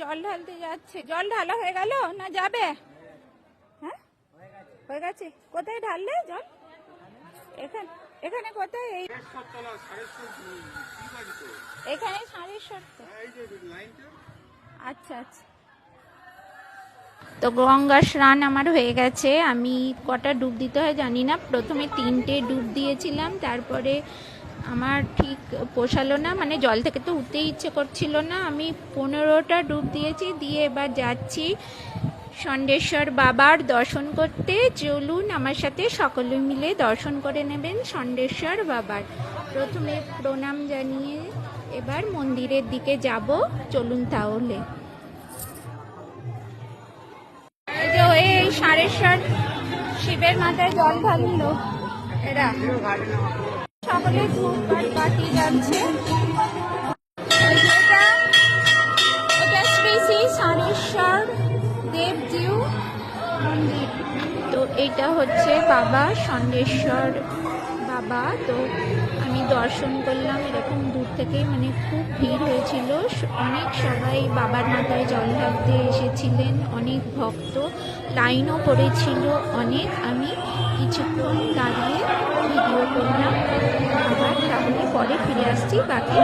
জল ঢালতে যাচ্ছে। জল ঢালা হয়ে গেল না যাবে? হ্যাঁ? হয়ে গেছে। কোথায় ঢাললে জল? এখানে এখানে কোথায় এই এখানে সাড়ে সত্তর আচ্ছা আচ্ছা। তো গঙ্গা স্নান আমার হয়ে গেছে। আমি কটা ডুব দিতে হয় জানি না। প্রথমে তিনটে ডুব দিয়েছিলাম তারপরে আমার ঠিক পোষালো না মানে জল থেকে তো উঠতেই ইচ্ছে করছিল না। আমি পনেরোটা ডুব দিয়েছি, দিয়ে এবার যাচ্ছি ষণ্ডেশ্বর বাবার দর্শন করতে। চলুন আমার সাথে সকলে মিলে দর্শন করে নেবেন ষণ্ডেশ্বর বাবার। প্রথমে প্রণাম জানিয়ে এবার মন্দিরের দিকে যাব। চলুন তাহলে। এই যে সারেশ্বর শিবের মাথায় জল ঢাললো এরা। সকলে ধূপ বাতি যাচ্ছে। তো এটা হচ্ছে বাবা ষণ্ডেশ্বর বাবা। তো আমি দর্শন করলাম, এরকম দূর থেকে মানে খুব ভিড় হয়েছিল। অনেক সবাই বাবার মাথায় জল ঢালতে এসেছিলেন, অনেক ভক্ত। লাইনও পড়েছিল অনেক। আমি কিছুক্ষণ দাঁড়িয়ে ভিডিও করলাম। পরে ফিরে আসছি বাকি।